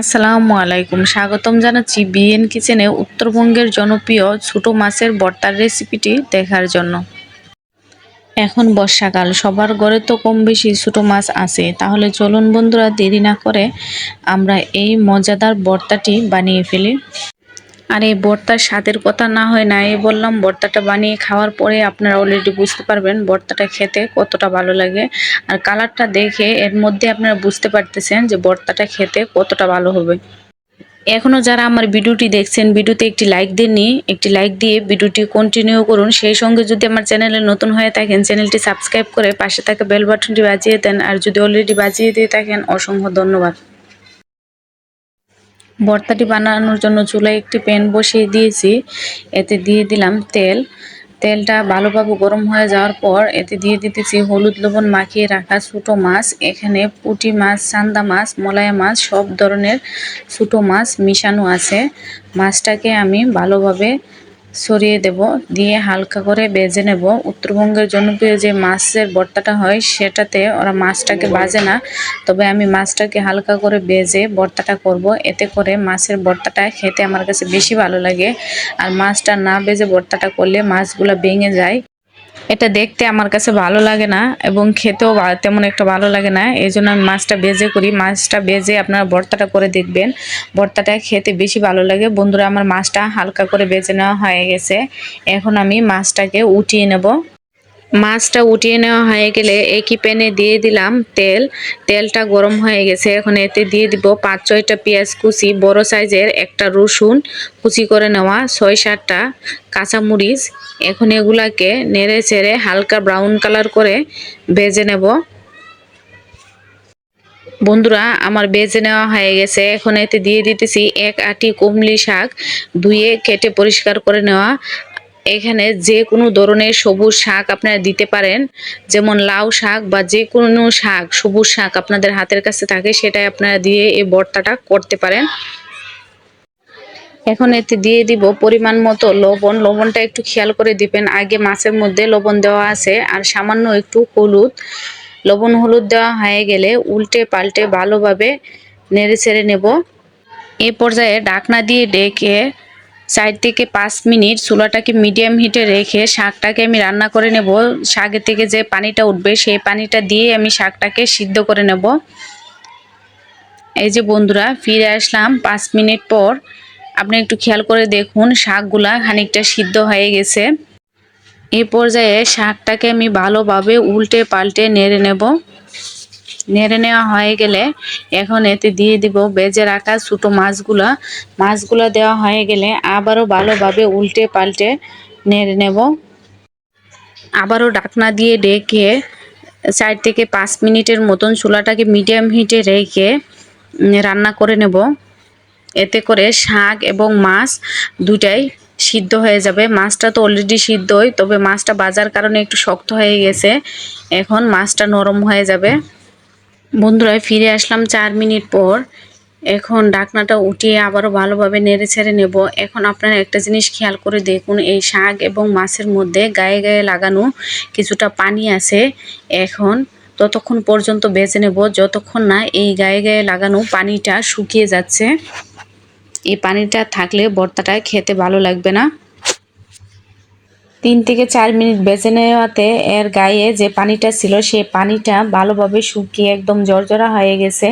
আসসালামু আলাইকুম। স্বাগতম জানাচ্ছি বিএন কিচেনে উত্তরবঙ্গের জনপ্রিয় ছোটো মাছের বর্তার রেসিপিটি দেখার জন্য। এখন বর্ষাকাল, সবার ঘরে তো কম বেশি ছোটো মাছ আছে। তাহলে চলুন বন্ধুরা, দেরি না করে আমরা এই মজাদার বর্তাটি বানিয়ে ফেলি। আর এই ভর্তার স্বাদের কথা না হয় না এই বললাম ভর্তাটা বানিয়ে খাওয়ার পরে আপনারা অলরেডি বুঝতে পারবেন ভর্তাটা খেতে কতটা ভালো লাগে। আর কালারটা দেখে এর মধ্যে আপনারা বুঝতে পারতেছেন যে ভর্তাটা খেতে কতটা ভালো হবে। এখনও যারা আমার ভিডিওটি দেখছেন, ভিডিওতে একটি লাইক দেননি, একটি লাইক দিয়ে ভিডিওটি কন্টিনিউ করুন। সেই সঙ্গে যদি আমার চ্যানেলে নতুন হয়ে থাকেন, চ্যানেলটি সাবস্ক্রাইব করে পাশে থাকা বেল বাটনটি বাজিয়ে দেন। আর যদি অলরেডি বাজিয়ে দিয়ে থাকেন, অসংখ্য ধন্যবাদ। ভর্তাটি বানানোর জন্য চুলায় একটি প্যান বসিয়ে দিয়েছি। এতে দিয়ে দিলাম তেল। তেলটা ভালোভাবে গরম হয়ে যাওয়ার পর এতে দিয়ে দিতেছি হলুদ লবণ মাখিয়ে রাখা ছোটো মাছ। এখানে পুঁটি মাছ চান্দা মাছ, মলায়া মাছ, সব ধরনের ছোটো মাছ মিশানো আছে। মাছটাকে আমি ভালোভাবে সরিয়ে দেব, দিয়ে হালকা করে বেজে নেব। উত্তরবঙ্গের জনপ্রিয় যে মাছের বর্তাটা হয়, সেটাতে ওরা মাছটাকে বাজে না। তবে আমি মাছটাকে হালকা করে বেজে বর্তাটা করব। এতে করে মাছের বর্তাটা খেতে আমার কাছে বেশি ভালো লাগে। আর মাছটা না বেজে বর্তাটা করলে মাছগুলো ভেঙে যায়। এটা দেখতে আমার কাছে ভালো লাগে না এবং খেতেও তেমন একটা ভালো লাগে না। এই জন্য আমি মাছটা বেজে করি। মাছটা বেজে আপনারা ভর্তাটা করে দেখবেন। ভর্তাটা খেতে বেশি ভালো লাগে। বন্ধুরা, আমার মাছটা হালকা করে বেজে নেওয়া হয়ে গেছে। এখন আমি মাছটাকে উঠিয়ে নেব। মাছটা উঠিয়ে নেওয়া হয়ে গেলে একই প্যানে দিয়ে দিলাম তেল। তেলটা গরম হয়ে গেছে। এখন এতে দিয়ে দিব পাঁচ ছয়টা পেঁয়াজ কুচি, বড় সাইজের একটা রসুন কুচি করে নেওয়া, ছয় সাতটা কাঁচামরিচ। এখন এগুলাকে নেড়ে চেড়ে হালকা ব্রাউন কালার করে ভেজে নেব। বন্ধুরা, আমার বেজে নেওয়া হয়ে গেছে। এখন এতে দিয়ে দিতেছি এক আটি কুমলি শাক। ধুয়ে কেটে পরিষ্কার করে নেওয়া। এখানে যে কোনো ধরনের সবুজ শাক আপনারা দিতে পারেন। যেমন লাউ শাক বা যে কোনো শাক, সবুজ শাক আপনাদের হাতের কাছে থাকে, সেটাই আপনারা দিয়ে এই ভর্তাটা করতে পারেন। এখন এতে দিয়ে দিব পরিমাণ মতো লবণ। লবণটা একটু খেয়াল করে দিবেন, আগে মাছের মধ্যে লবণ দেওয়া আছে, আর সামান্য একটু হলুদ। লবণ হলুদ দেওয়া হয়ে গেলে উল্টে পাল্টে ভালোভাবে নেড়ে ছেড়ে নেব। এ পর্যায়ে ডাকনা দিয়ে ডেকে চার থেকে পাঁচ মিনিট চুলাটাকে মিডিয়াম হিটে রেখে শাকটাকে আমি রান্না করে নেব। শাকের থেকে যে পানিটা উঠবে, সেই পানিটা দিয়ে আমি শাকটাকে সিদ্ধ করে নেব। এই যে বন্ধুরা, ফিরে আসলাম পাঁচ মিনিট পর। আপনি একটু খেয়াল করে দেখুন, শাকগুলা খানিকটা সিদ্ধ হয়ে গেছে। এই পর্যায়ে শাকটাকে আমি ভালোভাবে উল্টে পাল্টে নেড়ে নেব। নেড়ে নেওয়া হয়ে গেলে এখন এতে দিয়ে দিব বেজে রাখা ছোটো মাছগুলা। মাছগুলো দেওয়া হয়ে গেলে আবারও ভালোভাবে উল্টে পাল্টে নেড়ে নেব। আবারও ডাকনা দিয়ে ডেকে চার থেকে পাঁচ মিনিটের মতন চুলাটাকে মিডিয়াম হিটে রেখে রান্না করে নেব। এতে করে শাক এবং মাছ দুটাই সিদ্ধ হয়ে যাবে। মাছটা তো অলরেডি সিদ্ধই, তবে মাছটা বাজার কারণে একটু শক্ত হয়ে গেছে। এখন মাছটা নরম হয়ে যাবে। বন্ধুরা, ফিরে আসলাম চার মিনিট পর। এখন ডাকনাটা উঠিয়ে আবারও ভালোভাবে নেড়ে ছেড়ে নেব। এখন আপনারা একটা জিনিস খেয়াল করে দেখুন, এই শাক এবং মাছের মধ্যে গায়ে গায়ে লাগানো কিছুটা পানি আছে। এখন ততক্ষণ পর্যন্ত বেছে নেব। যতক্ষণ না এই গায়ে গায়ে লাগানো পানিটা শুকিয়ে যাচ্ছে, এই পানিটা থাকলে ভর্তাটা খেতে ভালো লাগবে না। তিন থেকে চার মিনিট বেজে নেওয়াতে এর গায়ে যে পানিটা ছিল সেই পানিটা ভালোভাবে শুকিয়ে একদম জর্জরা হয়ে গেছে।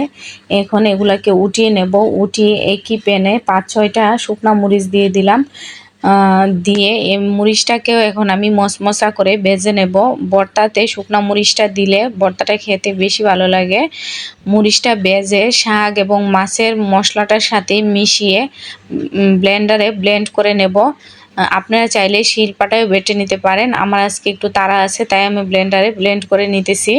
এখন এগুলাকে উঠিয়ে নেব। উঠিয়ে একই প্যানে পাঁচ, ছয়টা শুকনা মরিচ দিয়ে দিলাম। দিয়ে এই মরিচটাকেও এখন আমি মশমশা করে বেজে নেব। বর্তাতে শুকনা মরিচটা দিলে বর্তাটা খেতে বেশি ভালো লাগে। মরিচটা বেজে শাক এবং মাছের মশলাটার সাথে মিশিয়ে ব্লেন্ডারে ব্লেন্ড করে নেব। আপনারা চাইলে শিলপাটাও বেটে নিতে পারেন। আমার আজকে একটু তাড়া আছে, তাই আমি ব্লেন্ডারে ব্লেন্ড করে নিতেছি।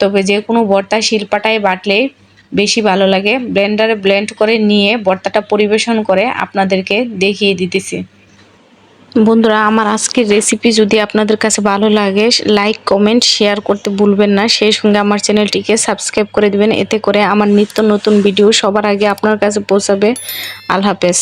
তবে যে কোনো বর্তা শিলপাটায় বাটলে বেশি ভালো লাগে। ব্লেন্ডারে ব্লেন্ড করে নিয়ে বর্তাটা পরিবেশন করে আপনাদেরকে দেখিয়ে দিতেছি। বন্ধুরা, আমার আজকের রেসিপি যদি আপনাদের কাছে ভালো লাগে লাইক কমেন্ট শেয়ার করতে ভুলবেন না। সেই সঙ্গে আমার চ্যানেলটিকে সাবস্ক্রাইব করে দিবেন। এতে করে আমার নিত্য নতুন ভিডিও সবার আগে আপনার কাছে পৌঁছাবে। আল্লাহ হাফেজ।